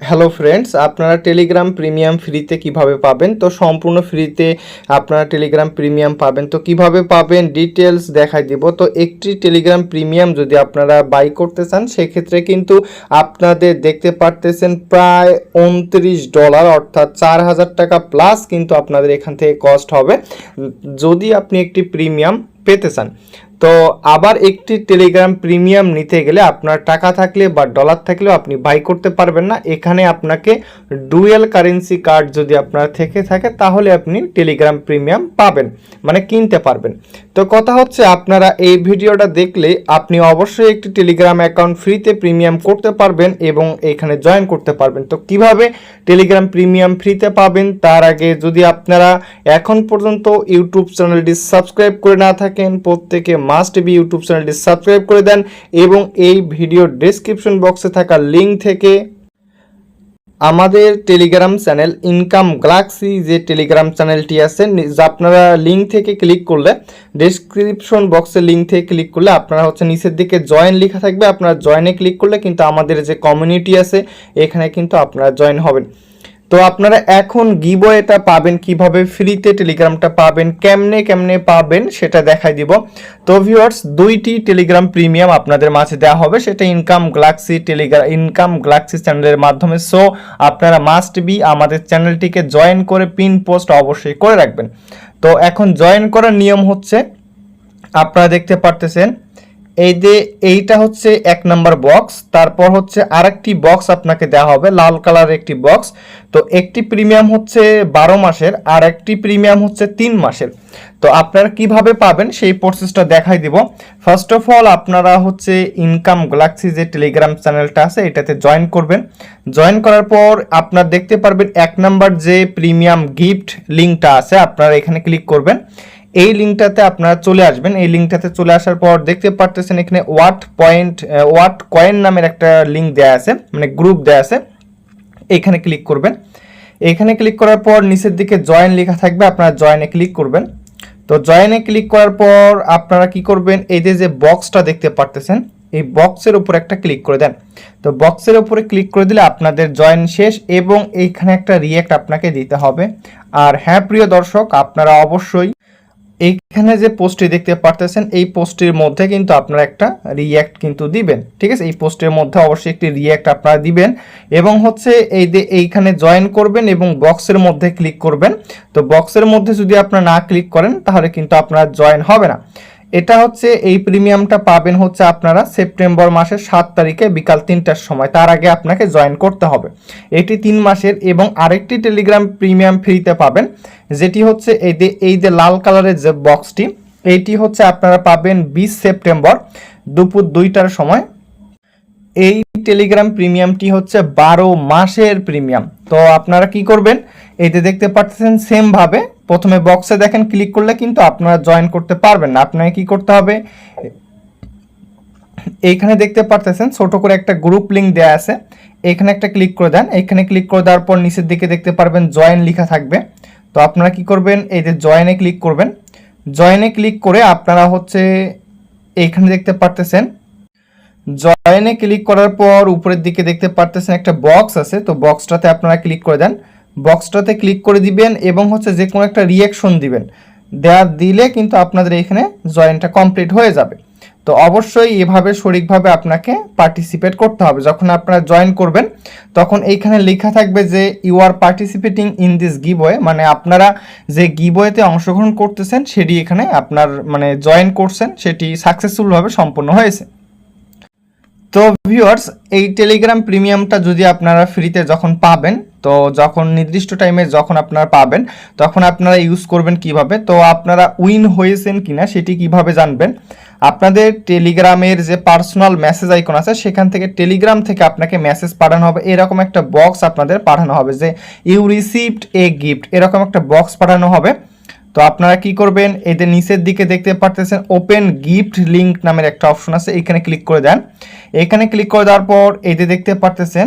Hello friends আপনারা Telegram premium ফ্রিতে কীভাবে পাবেন? তো সম্পূর্ণ ফ্রিতে আপনারা টেলিগ্রাম প্রিমিয়াম পাবেন। তো কীভাবে পাবেন? ডিটেলস দেখাই দিব। তো একটি টেলিগ্রাম প্রিমিয়াম যদি আপনারা বাই করতে চান, সেক্ষেত্রে কিন্তু আপনাদের দেখতে পারতেছেন প্রায় উনত্রিশ ডলার অর্থাৎ চার হাজার টাকা প্লাস কিন্তু আপনাদের এখান থেকে কস্ট হবে। যদি আপনি একটি প্রিমিয়াম পেতে চান তো আবার একটি টেলিগ্রাম প্রিমিয়াম নিতে গেলে আপনার টাকা থাকলে বা ডলার থাকলেও আপনি বাই করতে পারবেন না। এখানে আপনাকে ডুয়েল কারেন্সি কার্ড যদি আপনার থেকে থাকে, তাহলে আপনি টেলিগ্রাম প্রিমিয়াম পাবেন মানে কিনতে পারবেন। তো কথা হচ্ছে, আপনারা এই ভিডিওটা দেখলে আপনি অবশ্যই একটি টেলিগ্রাম অ্যাকাউন্ট ফ্রিতে প্রিমিয়াম করতে পারবেন এবং এখানে জয়েন করতে পারবেন। তো কীভাবে টেলিগ্রাম প্রিমিয়াম ফ্রিতে পাবেন, তার আগে যদি আপনারা এখন পর্যন্ত ইউটিউব চ্যানেলটি সাবস্ক্রাইব করে না থাকেন প্রত্যেকে মাস্ট বি ইউটিউব চ্যানেলটি সাবস্ক্রাইব করে দেন এবং এই ভিডিও ডেসক্রিপশন বক্সে থাকা লিঙ্ক থেকে আমাদের টেলিগ্রাম চ্যানেল ইনকাম গ্যালাক্সি যে টেলিগ্রাম চ্যানেলটি আছে আপনারা লিঙ্ক থেকে ক্লিক করলে ডেসক্রিপশন বক্সে লিঙ্ক থেকে ক্লিক করলে আপনারা হচ্ছে নিচের দিকে জয়েন লেখা থাকবে। আপনারা জয়েনে ক্লিক করলে কিন্তু আমাদের যে কমিউনিটি আছে, এখানে কিন্তু আপনারা জয়েন হবেন। তো আপনারা এখন গিবওয়েটা পাবেন কীভাবে? ফ্রিতে টেলিগ্রামটা পাবেন, কেমনে কেমনে পাবেন সেটা দেখাই দিব। তো ভিউয়ার্স, দুইটি টেলিগ্রাম প্রিমিয়াম আপনাদের মাঝে দেওয়া হবে। সেটা Income Galaxy Telegram Income Galaxy চ্যানেলের মাধ্যমে। সো, আপনারা মাস্ট বি আমাদের চ্যানেলটিকে জয়েন করে পিন পোস্ট অবশ্যই করে রাখবেন। তো এখন জয়েন করার নিয়ম হচ্ছে, আপনারা দেখতে পারতেছেন এই যে এইটা হচ্ছে এক নাম্বার বক্স, তারপর হচ্ছে আরেকটি বক্স আপনাকে দেওয়া হবে, লাল কালার একটি বক্স। তো একটি প্রিমিয়াম হচ্ছে বারো মাসের, আর একটি প্রিমিয়াম হচ্ছে তিন মাসের। তো আপনারা কীভাবে পাবেন সেই প্রসেসটা দেখাই দিব। ফার্স্ট অফ অল আপনারা হচ্ছে ইনকাম গ্যালাক্সি যে টেলিগ্রাম চ্যানেলটা আছে, এটাতে জয়েন করবেন। জয়েন করার পর আপনার দেখতে পারবেন এক নাম্বার যে প্রিমিয়াম গিফট লিঙ্কটা আছে, আপনারা এখানে ক্লিক করবেন। এই লিঙ্কটাতে আপনারা চলে আসবেন। এই লিঙ্কটাতে চলে আসার পর দেখতে পারতেছেন এখানে ওয়াট পয়েন্ট ওয়াট কয়েন নামের একটা লিঙ্ক দেয়া আছে মানে গ্রুপ দেয়া আছে। এখানে ক্লিক করবেন। এখানে ক্লিক করার পর নিচের দিকে জয়েন লেখা থাকবে, আপনারা জয়েনে ক্লিক করবেন। তো জয়েনে ক্লিক করার পর আপনারা কি করবেন? এই যে যে বক্সটা দেখতে পারতেছেন, এই বক্সের উপর একটা ক্লিক করে দেন। তো বক্সের উপরে ক্লিক করে দিলে আপনাদের জয়েন শেষ এবং এইখানে একটা রিয়েক্ট আপনাকে দিতে হবে। আর হ্যাঁ প্রিয় দর্শক, আপনারা অবশ্যই এইখানে যে পোস্টটি দেখতে পারতেছেন, এই পোস্টের মধ্যে কিন্তু আপনারা একটা রিয়্যাক্ট কিন্তু দিবেন, ঠিক আছে? এই পোস্টের মধ্যে অবশ্যই একটি রিয়্যাক্ট আপনারা দিবেন এবং হচ্ছে এই যে এইখানে জয়েন করবেন এবং বক্সের মধ্যে ক্লিক করবেন। তো বক্সের মধ্যে যদি আপনারা না ক্লিক করেন, তাহলে কিন্তু আপনারা জয়েন হবে না। এটা হচ্ছে এই প্রিমিয়ামটা পাবেন হচ্ছে আপনারা সেপ্টেম্বর মাসের সাত তারিখে বিকাল তিনটার সময়। তার আগে আপনাকে জয়েন করতে হবে। এটি তিন মাসের এবং আরেকটি টেলিগ্রাম প্রিমিয়াম ফ্রিতে পাবেন, যেটি হচ্ছে এই যে এই যে লাল কালারের যে বক্সটি এইটি হচ্ছে আপনারা পাবেন বিশ সেপ্টেম্বর দুপুর দুইটার সময়। এই টেলিগ্রাম প্রিমিয়ামটি হচ্ছে বারো মাসের প্রিমিয়াম। তো আপনারা কি করবেন? এতে দেখতে পাচ্ছেন সেম ভাবে প্রথমে বক্সে দেখেন ক্লিক করলে কিন্তু আপনারা জয়েন করতে পারবেন না। আপনাকে কি করতে হবে? এইখানে দেখতে পারতেছেন, ছোট করে একটা গ্রুপ লিংক দেয়া আছে। এখানে একটা ক্লিক করে দেন। এখানে ক্লিক করে দেওয়ার পর নিচের দিকে দেখতে পারবেন জয়েন লেখা থাকবে। তো আপনারা কি করবেন? এই যে জয়েনে ক্লিক করবেন। জয়েনে ক্লিক করে আপনারা হচ্ছে এইখানে দেখতে পারতেছেন জয়েনে ক্লিক করার পর উপরের দিকে দেখতে পারতেছেন একটা বক্স আছে। তো বক্সটাতে আপনারা ক্লিক করে দেন। বক্সটাতে ক্লিক করে দিবেন এবং হচ্ছে যে কোনো একটা রিয়াকশন দিবেন। দেওয়া দিলে কিন্তু আপনাদের এখানে জয়েনটা কমপ্লিট হয়ে যাবে। তো অবশ্যই এভাবে সঠিকভাবে আপনাকে পার্টিসিপেট করতে হবে। যখন আপনারা জয়েন করবেন, তখন এইখানে লেখা থাকবে যে you are participating in this giveaway মানে আপনারা যে গিবওয়েতে অংশগ্রহণ করতেছেন, সেটি এখানে আপনার মানে জয়েন করছেন, সেটি সাকসেসফুলভাবে সম্পন্ন হয়েছে। তো ভিউয়ার্স এই টেলিগ্রাম প্রিমিয়ামটা যদি আপনারা ফ্রিতে যখন পাবেন তো যখন নির্দিষ্ট টাইমে যখন আপনারা পাবেন, তখন আপনারা ইউজ করবেন কীভাবে? তো আপনারা উইন হয়েছেন কিনা সেটি কীভাবে জানবেন? আপনাদের টেলিগ্রামের যে পার্সোনাল মেসেজ আইকন আছে, সেখান থেকে টেলিগ্রাম থেকে আপনাকে মেসেজ পাঠানো হবে। এরকম একটা বক্স আপনাদের পাঠানো হবে যে ইউ রিসিভড এ গিফট এরকম একটা বক্স পাঠানো হবে। তো আপনারা কি করবেন? এদের নিচের দিকে দেখতে পারতেছেন ওপেন গিফট লিংক নামের একটা অপশন আছে। এখানে ক্লিক করে দেন। এখানে ক্লিক করে দেওয়ার পর যে দেখতে পারতেছেন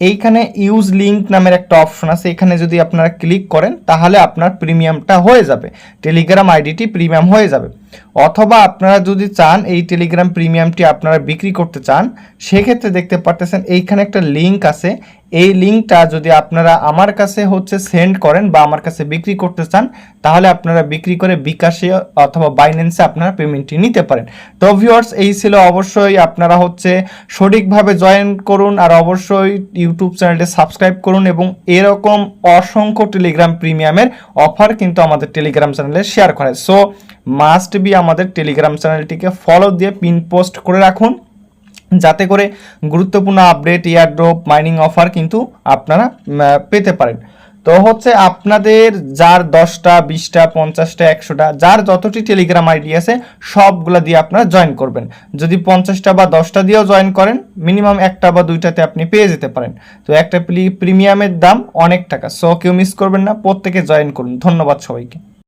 এইখানে ইউজ লিঙ্ক নামের একটা অপশন আছে। এখানে যদি আপনারা ক্লিক করেন, তাহলে আপনার প্রিমিয়ামটা হয়ে যাবে। টেলিগ্রাম আইডিটি প্রিমিয়াম হয়ে যাবে। অথবা আপনারা যদি চান এই টেলিগ্রাম প্রিমিয়ামটি আপনারা বিক্রি করতে চান, সেক্ষেত্রে দেখতে পারতেছেন এইখানে একটা লিঙ্ক আছে। এই লিঙ্কটা যদি আপনারা আমার কাছে হচ্ছে সেন্ড করেন বা আমার কাছে বিক্রি করতে চান, তাহলে আপনারা বিক্রি করে বিকাশে অথবা বাইন্যান্সে আপনারা পেমেন্টটি নিতে পারেন। তো ভিউয়ার্স এই ছিল অবশ্যই আপনারা হচ্ছে সঠিকভাবে জয়েন করুন আর অবশ্যই ইউটিউব চ্যানেলটি সাবস্ক্রাইব করুন এবং এরকম অসংখ্য টেলিগ্রাম প্রিমিয়ামের অফার কিন্তু আমাদের টেলিগ্রাম চ্যানেলে শেয়ার করে সো মাস্ট বি আমাদের টেলিগ্রাম চ্যানেলটিকে ফলো দিয়ে পিন পোস্ট করে রাখুন, যাতে করে গুরুত্বপূর্ণ আপডেট ইয়ারড্রপ মাইনিং অফার কিন্তু আপনারা পেতে পারেন। তো হচ্ছে আপনাদের যার দশটা, বিশটা, পঞ্চাশটা, একশোটা, যার যতটি টেলিগ্রাম আইডি আছে, সবগুলা দিয়ে আপনারা জয়েন করবেন। যদি পঞ্চাশটা বা দশটা দিয়েও জয়েন করেন মিনিমাম একটা বা দুইটাতে আপনি পেয়ে যেতে পারেন। তো একটা প্রিমিয়ামের দাম অনেক টাকা সো কেউ মিস করবেন না, প্রত্যেকে জয়েন করুন। ধন্যবাদ সবাইকে।